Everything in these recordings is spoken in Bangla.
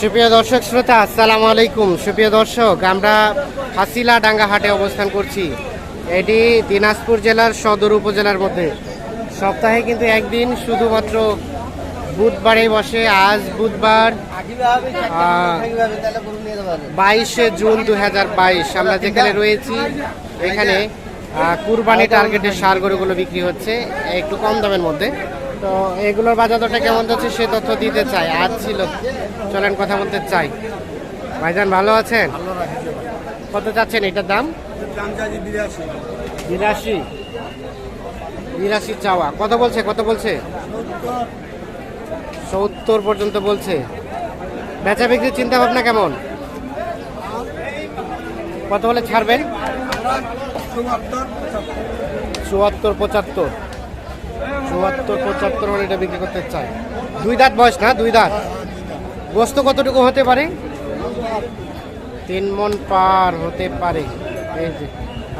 সুপ্রিয় দর্শক শ্রোতা, আসসালামু আলাইকুম। সুপ্রিয় দর্শক, আমরা হাসিলা ডাঙ্গা হাটে অবস্থান করছি। এটি দিনাজপুর জেলার সদর উপজেলার মধ্যে। সপ্তাহে কিন্তু একদিন শুধুমাত্র বুধবারে বসে। আজ বুধবার বাইশে জুন দু হাজার বাইশ। আমরা যেখানে রয়েছি, এখানে কুরবানি টার্গেটের সার গরুগুলো বিক্রি হচ্ছে, একটু কম দামের মধ্যে। তো এগুলোর বাজার দরটা কেমন যাচ্ছে সে তথ্য দিতে চাই। আজ ছিল চলেন কথা বলতে চাই। ভাইজান ভালো আছেন? কত চাচ্ছেন এটার দাম? বিরাশি। বিরাশি। চাওয়া। কত বলছে? কত বলছে? সত্তর পর্যন্ত বলছে। বেচা বিক্রির চিন্তা ভাবনা কেমন? কত বলে ছাড়বেন? চুয়াত্তর পঁচাত্তর। চুয়াত্তর পঁচাত্তর মানে এটা বিক্রি করতে চাই। দুই দাঁত বয়স না দুই দাঁত। গোস্ত কতটুকু হতে পারে? তিন মন পার হতে পারে। এই যে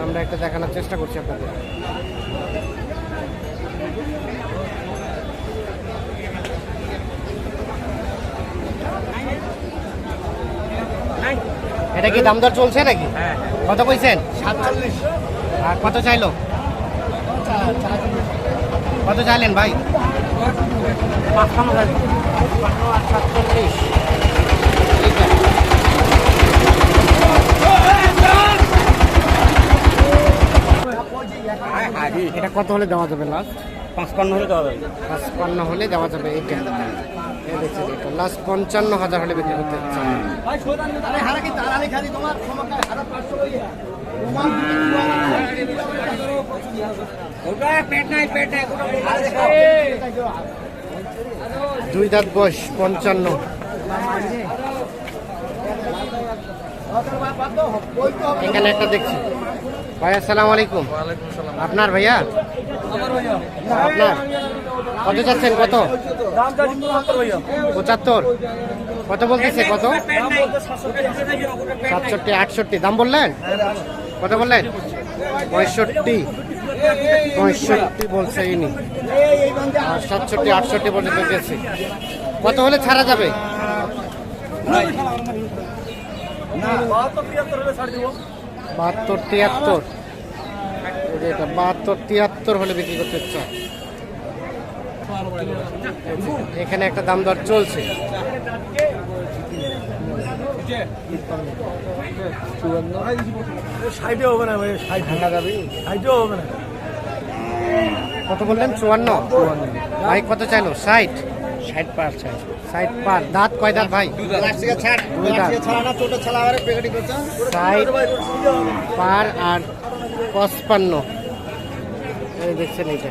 আমরা একটা দেখানোর চেষ্টা করছি আপনাদের। এটা কি দাম দর চলছে নাকি? কত কইছেন? সাতচল্লিশ। আর কত চাইলো? কত চাইলেন ভাই? সাতচল্লিশ এটা কত হলে দেওয়া যাবে লাস্ট পাঁচপান্ন হলে দেওয়া যাবে। পাঁচপান্ন হলে দেওয়া যাবে দেখছেন এটা। লাস্ট পঞ্চান্ন হাজার হলে বিক্রি করতে দুই দাঁত বয়স, পঞ্চান্ন। এখানে একটা দেখছি। ভাই, আসসালামু আলাইকুম। আপনার ভাইয়া? আপনার? কত যাচ্ছেন, কত? পঁচাত্তর। কত বলতেছে, কত? সাতষট্টি, আটষট্টি। দাম বললেন? কত বললেন? পঁয়ষট্টি। পঁয়ষট্টি বলছে ইনি। আর সাতষট্টি আটষট্টি পর্যন্ত গেছে। কত হলে ছাড়া যাবে? বাহাত্তর তিয়াত্তর। এটা বাহাত্তর তিয়াত্তর হলে বিক্রি করতে চায় এখানে একটা দাম দর চলছে। ষাটে হবে না ভাই ষাট। ভাঙা যাবে ষাটেও হবে না। কত বললেন? চুয়ান্ন। ভাই কত চাইলো? ষাট। ষাট পার ষাট ষাট পার। দাঁত কয় দাঁত ভাই? ষাট পার আর পঁচপান্ন। এই দেখছেন এইটা।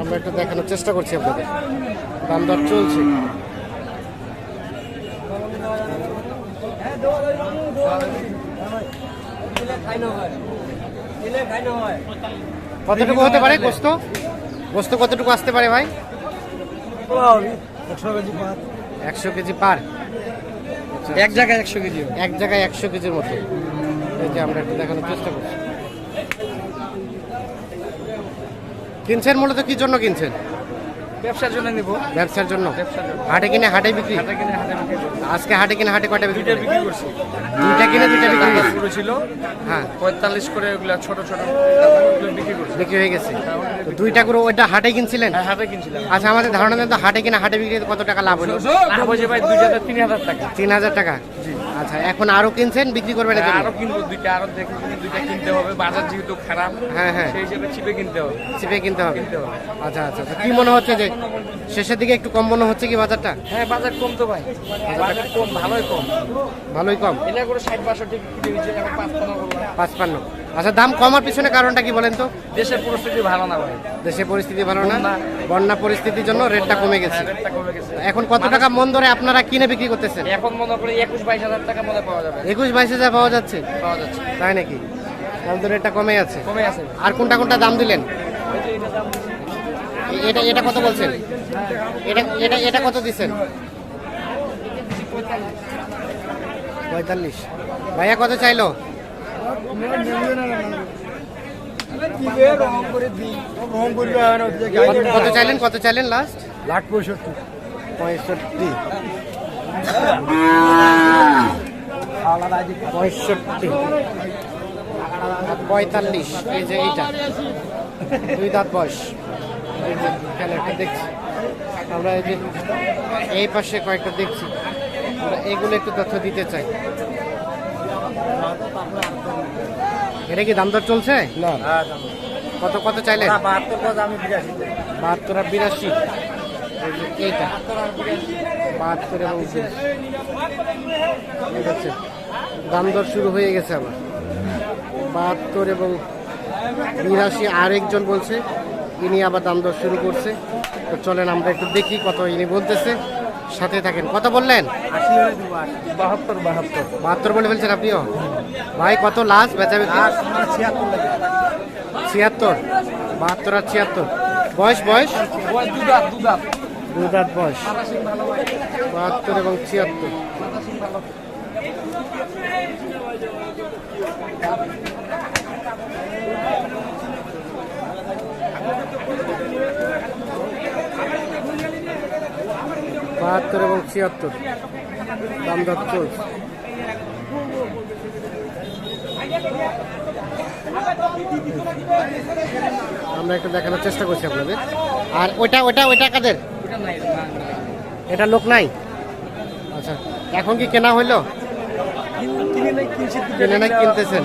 আমরা একটু দেখানোর চেষ্টা করছি আপনাদের। দাম দর চলছে। কতটুকু হতে পারে গোস্ত? গোস্ত কতটুকু আসতে পারে ভাই? একশো কেজি পার। একশো কেজি পার? এক জায়গায় একশো কেজি এক জায়গায় একশো কেজির মতো। এই যে আমরা একটু দেখানোর চেষ্টা করছি। কিনছেন মূলত কি জন্য কিনছেন? ব্যবসার জন্য নিব। ব্যবসার জন্য? হাটে কিনে হাটে বিক্রি? হাটে কিনে হাটে বিক্রি আজকে হাটে কিনে হাটে কয়টা বিক্রি দুইটা বিক্রি করছি। দুইটা কিনে দুইটা বিক্রি পুরো ছিল। হ্যাঁ। পঁয়তাল্লিশ করে ওগুলা ছোট ছোট বিক্রি করছি। বিক্রি হয়ে গেছে। তো দুইটা করে ওইটা হাটে কিনছিলেন? হ্যাঁ হাটে কিনছিলাম। আচ্ছা আমাদের ধারণা দেন তো হাটে কিনে হাটে বিক্রি কত টাকা লাভ হলো? লাভ হয়েছে ভাই দুইটাতে তিন হাজার টাকা। তিন হাজার টাকা। আচ্ছা এখন আরও কিনছেন বিক্রি করবেন এর আরও কিনবো দুইটা আরও দেখব দুইটা কিনতে হবে বাজার যেহেতু খারাপ হ্যাঁ হ্যাঁ। সেই হিসেবে চিপে কিনতে হবে। চিপে কিনতে হবে। আচ্ছা আচ্ছা আচ্ছা। কি মনে হচ্ছে যে শেষের দিকে একটু কম মনে হচ্ছে কি বাজারটা? হ্যাঁ বাজার কম তো ভাই। বাজার কম ভালোই কম। ভালোই কম। এটা করে ষাট বাষট্টি কিনে হয়েছে পাঁচ পনেরো করলাম পাঁচপান্ন। আচ্ছা দাম কমার পিছনে কারণটা কি বলেন তো? দেশের পরিস্থিতি ভালো না ভাই। দেশের পরিস্থিতি ভালো না? বন্যা। পরিস্থিতির জন্য রেটটা কমে গেছে। হ্যাঁ, রেটটা কমে গেছে। এখন কত টাকা মন ধরে আপনারা কিনে বিক্রি করতেছেন? এখন মনে করে একুশ বাইশ হাজার টাকা মনে পাওয়া যাবে। একুশ বাইশ হাজার পাওয়া যাচ্ছে? পাওয়া যাচ্ছে। তাই নাকি? তো রেটটা কমে আছে। কমে আছে। আর কোনটা কোনটা দাম দিলেন? এটা এটা কত বলছেন? এটা এটা এটা কত দিচ্ছেন? পঁয়তাল্লিশ। ভাইয়া কত চাইলো? কত- চাইলেন? কত চাইলেন লাস্ট লাখ পঁয়ষট্টি। পঁয়ষট্টি। পঁয়ষট্টি। পঁয়তাল্লিশ। এই যে এইটা। দুই দাঁত বয়স। একটা দেখছি। আমরা এই যে এই পাশে কয়েকটা দেখছি। আমরা এগুলো একটু তথ্য দিতে চাই। এটা কি দাম দর চলছে? না। কত কত চাইলে বাহাত্তর আর বিরাশি? এই যে এইটা। বাহাত্তর এবং ঠিক আছে। দাম দর শুরু হয়ে গেছে আবার। বাহাত্তর এবং বিরাশি আরেকজন বলছে ইনি আবার দাম দর শুরু করছে। তো চলেন আমরা একটু দেখি কত ইনি বলতেছে। সাথে থাকেন। কত বললেন? বাহাত্তর বাহাত্তর। বাহাত্তর বলে ফেলছেন আপনিও? ভাই কত লাস্ট বেচা ছিয়াত্তর বাহাত্তর আর ছিয়াত্তর। বয়স বয়স? দাঁত বয়স। বাহাত্তর এবং ছিয়াত্তর। বাহাত্তর এবং ছিয়াত্তর। দাম চলছে। আমরা একটু দেখানোর চেষ্টা করছি আপনাদের। আর ওটা ওটা ওইটা কাদের? এটা লোক নাই? আচ্ছা এখন কি কেনা হইল? কিনে নাই কিনতেছেন?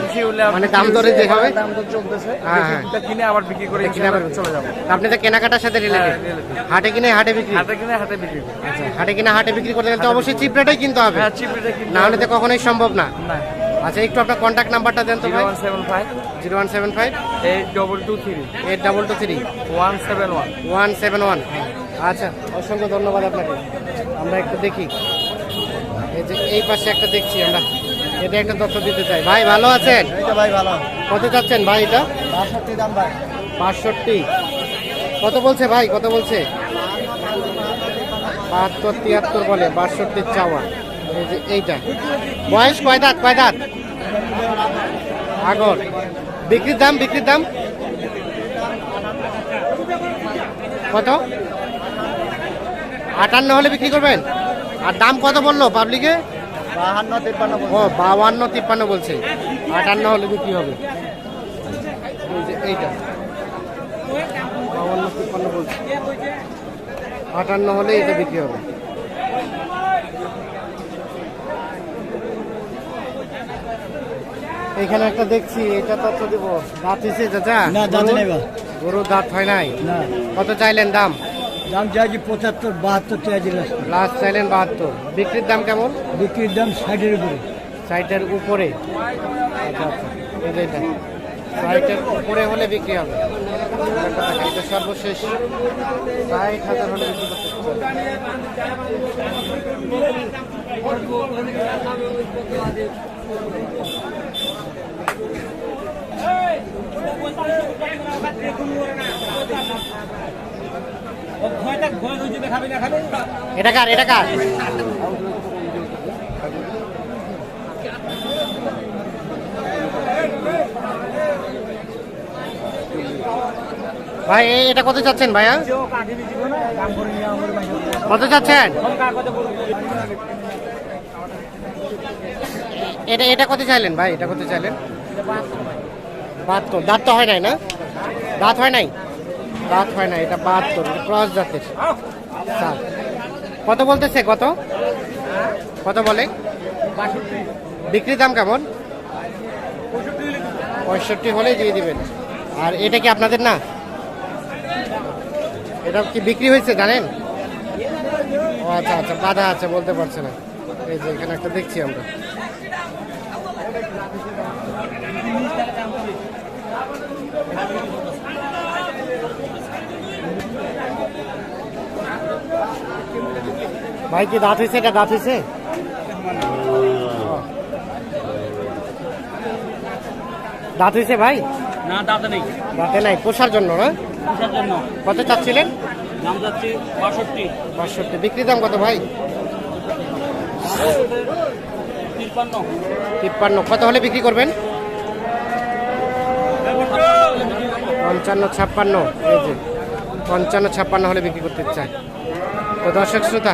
মানে দাম দরে যে হবে দাম দর চলতেছে হ্যাঁ, হ্যাঁ। কিনে আবার বিক্রি করে কিনে আবার চলে যাব। আপনি তো কেনাকাটার সাথে রিলেটেড হ্যাঁ, হাটে কিনে হাটে বিক্রি? কিনে আচ্ছা হাটে কিনে হাটে বিক্রি করতে গেলে তো অবশ্যই চিপ রেটেই কিনতে হবে। হ্যাঁ চিপ রেটে না হলে তো কখনোই সম্ভব না। না। আচ্ছা একটু আপনার কন্ট্যাক্ট নাম্বারটা দেন তো ভাই। Zero one seven five. Eight double two three. Eight double two three. One seven one. One seven one. আচ্ছা অসংখ্য ধন্যবাদ আপনাকে। আমরা একটু দেখি। এই যে এই পাশে একটা দেখছি আমরা। এটা একটা তথ্য দিতে চাই। ভাই ভালো আছেন? ভাই ভালো। কত চাচ্ছেন ভাই এটা? বাষট্টি দাম ভাই। বাষট্টি। কত বলছে ভাই? কত বলছে? বাহাত্তর তিয়াত্তর বলে বাষট্টির চাওয়া। এই যে এইটা। বয়স কয় দাঁত? কয় দাঁত? আগর। বিক্রির দাম বিক্রির দাম? কত? আটান্ন হলে বিক্রি করবেন? আর দাম কত বলল পাবলিকে? ও বাউান্ন তিপ্পান্ন বলছে। আটান্ন হলে বিক্রি হবে? এইটা। তিপ্পান্ন বলছে। আটান্ন হলে এটা বিক্রি হবে। এখানে একটা দেখছি এটা তথ্য দিব। দাঁত হয়েছে চাচা? না, দাঁত গরুর? নেই গরুর দাঁত হয় নাই? কত চাইলেন দাম? দাম চাইছি পঁচাত্তর বাহাত্তর চাইছি লাস্ট। লাস্ট চাইলেন বাহাত্তর। বিক্রির দাম কেমন? বিক্রির দাম ষাটের উপরে। সাইটের উপরে। আচ্ছা আচ্ছা। উপরে হলে বিক্রি হবে। এটা সর্বশেষ ষাট হাজার হলে বিক্রি করতে। এটা কার এটা কার? ভাই এটা কত চাচ্ছেন ভাইয়া? কত চাচ্ছেন? এটা এটা কত চাইলেন ভাই? এটা কত চাইলেন? বাহাত্তর। দাঁত তো হয় নাই না? দাঁত হয় নাই? দাঁত হয় না, এটা বাহাত্তর ক্রস জাতের। কত বলতেছে, কত? কত বলে? বিক্রির দাম কেমন? পঁয়ষট্টি হলে দিয়ে দিবেন। আর এটা কি আপনাদের না? এটা কি বিক্রি হয়েছে, জানেন? ও আচ্ছা আচ্ছা বাধা আছে, বলতে পারছে না। এই যে, এখানে একটা দেখছি আমরা। ভাই কি দাঁত হয়েছে এটা দাঁত হয়েছে দাঁত হয়েছে ভাই? না দাদা নেই। দাঁতে নাই পোষার জন্য না? পোষার জন্য। কত চাচ্ছিলেন? দাম বাষট্টি। বাষট্টি। বিক্রি দাম কত ভাই? তিপ্পান্ন। তিপ্পান্ন। কত হলে বিক্রি করবেন? পঞ্চান্ন ছাপ্পান্ন। এই যে পঞ্চান্ন ছাপ্পান্ন হলে বিক্রি করতে চায়। তো দর্শক শ্রোতা